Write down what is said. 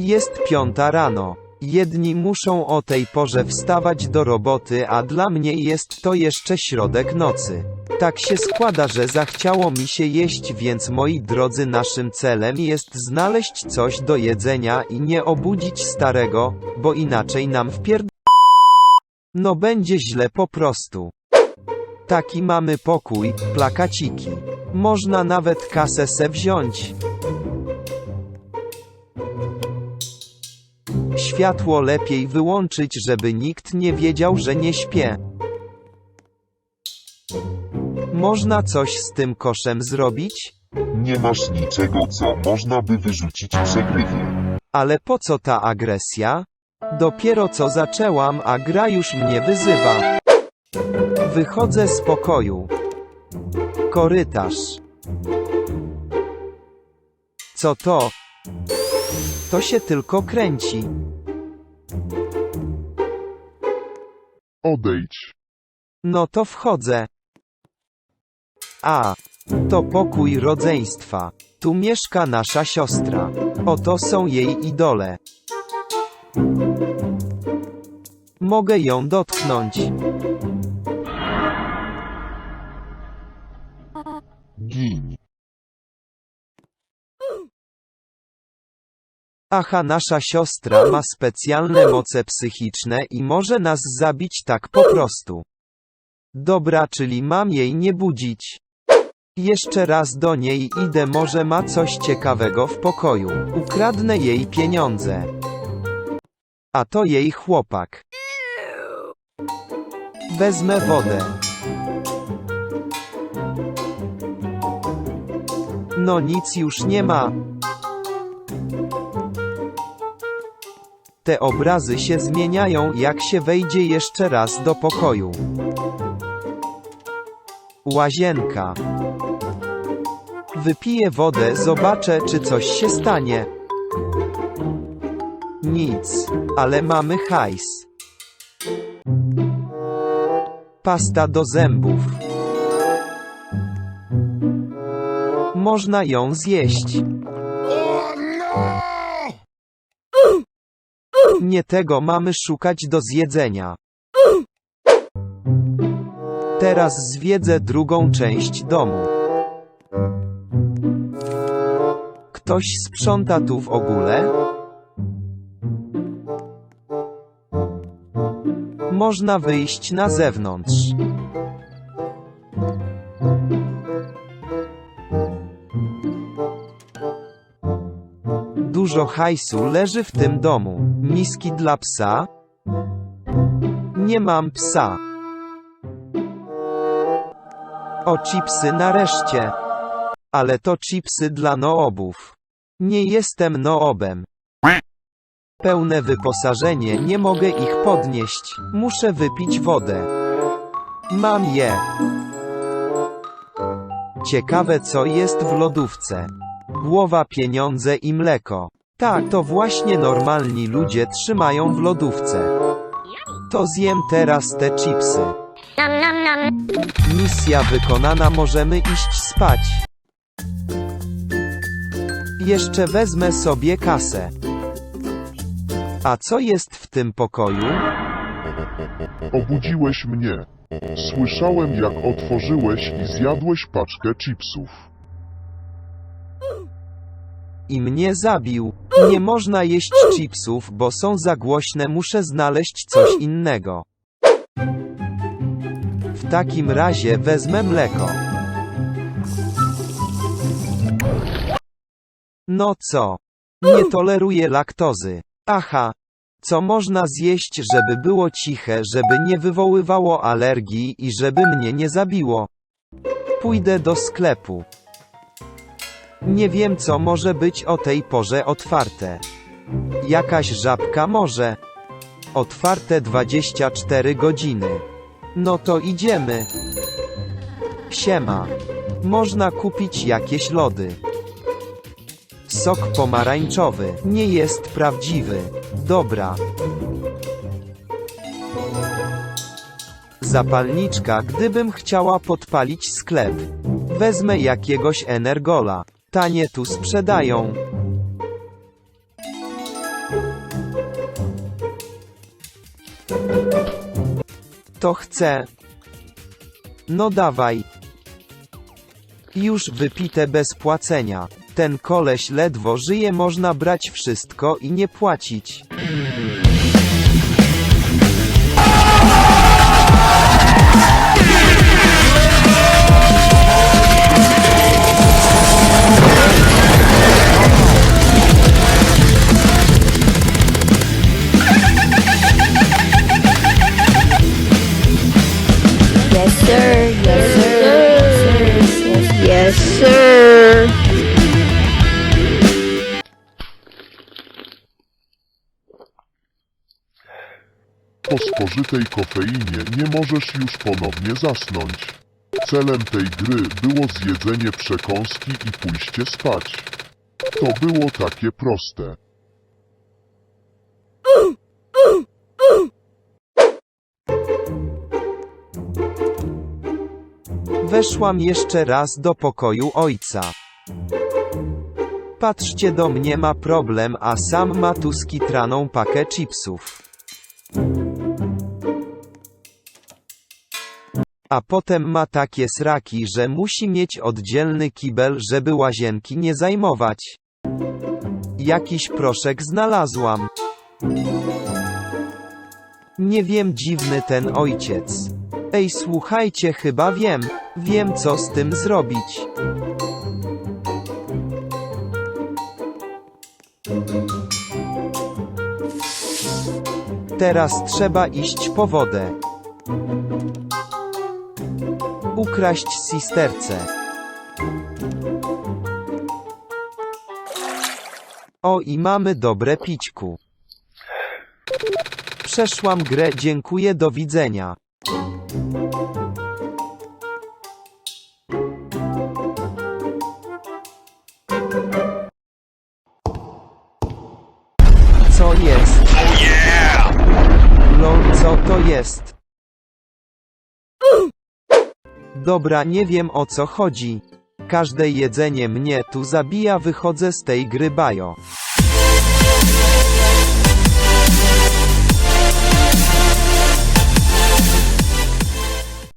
Jest piąta rano. Jedni muszą o tej porze wstawać do roboty, a dla mnie jest to jeszcze środek nocy. Tak się składa, że zachciało mi się jeść, więc moi drodzy, naszym celem jest znaleźć coś do jedzenia i nie obudzić starego, bo inaczej nam wpierd... No będzie źle po prostu. Taki mamy pokój, plakaciki. Można nawet kasę se wziąć. Światło lepiej wyłączyć, żeby nikt nie wiedział, że nie śpię. Można coś z tym koszem zrobić? Nie masz niczego, co można by wyrzucić przegrywie. Ale po co ta agresja? Dopiero co zaczęłam, a gra już mnie wyzywa. Wychodzę z pokoju. Korytarz. Co to? To się tylko kręci. Odejdź. No to wchodzę. A, to pokój rodzeństwa. Tu mieszka nasza siostra. Oto są jej idole. Mogę ją dotknąć. Aha, nasza siostra ma specjalne moce psychiczne i może nas zabić tak po prostu. Dobra, czyli mam jej nie budzić. Jeszcze raz do niej idę, może ma coś ciekawego w pokoju. Ukradnę jej pieniądze. A to jej chłopak. Wezmę wodę. No nic już nie ma. Te obrazy się zmieniają, jak się wejdzie jeszcze raz do pokoju. Łazienka. Wypiję wodę, zobaczę, czy coś się stanie. Nic, ale mamy hajs. Pasta do zębów. Można ją zjeść. Nie tego mamy szukać do zjedzenia. Teraz zwiedzę drugą część domu. Ktoś sprząta tu w ogóle? Można wyjść na zewnątrz. Dużo hajsu leży w tym domu. Miski dla psa? Nie mam psa. O chipsy nareszcie. Ale to chipsy dla noobów. Nie jestem noobem. Pełne wyposażenie, nie mogę ich podnieść. Muszę wypić wodę. Mam je. Ciekawe co jest w lodówce. Głowa, pieniądze i mleko. Tak, to właśnie normalni ludzie trzymają w lodówce. To zjem teraz te chipsy. Misja wykonana, możemy iść spać. Jeszcze wezmę sobie kasę. A co jest w tym pokoju? Obudziłeś mnie. Słyszałem, jak otworzyłeś i zjadłeś paczkę chipsów. I mnie zabił. Nie można jeść chipsów, bo są za głośne, muszę znaleźć coś innego. W takim razie wezmę mleko. No co? Nie toleruję laktozy. Aha. Co można zjeść, żeby było ciche, żeby nie wywoływało alergii i żeby mnie nie zabiło? Pójdę do sklepu. Nie wiem co może być o tej porze otwarte. Jakaś żabka może. Otwarte 24 godziny. No to idziemy. Siema. Można kupić jakieś lody. Sok pomarańczowy nie jest prawdziwy. Dobra. Zapalniczka, gdybym chciała podpalić sklep. Wezmę jakiegoś energola. Tanie tu sprzedają. To chcę. No dawaj. Już wypite bez płacenia. Ten koleś ledwo żyje, można brać wszystko i nie płacić. Po spożytej kofeinie nie możesz już ponownie zasnąć. Celem tej gry było zjedzenie przekąski i pójście spać. To było takie proste. Weszłam jeszcze raz do pokoju ojca. Patrzcie do mnie ma problem, a sam ma tu skitraną pakę chipsów. A potem ma takie sraki, że musi mieć oddzielny kibel, żeby łazienki nie zajmować. Jakiś proszek znalazłam. Nie wiem, dziwny ten ojciec. Ej, słuchajcie, chyba wiem. Wiem, co z tym zrobić. Teraz trzeba iść po wodę. Ukraść sisterce. O i mamy dobre pićku. Przeszłam grę, dziękuję, do widzenia. Co jest? Lol, co to jest? Dobra, nie wiem o co chodzi. Każde jedzenie mnie tu zabija, wychodzę z tej gry bajo.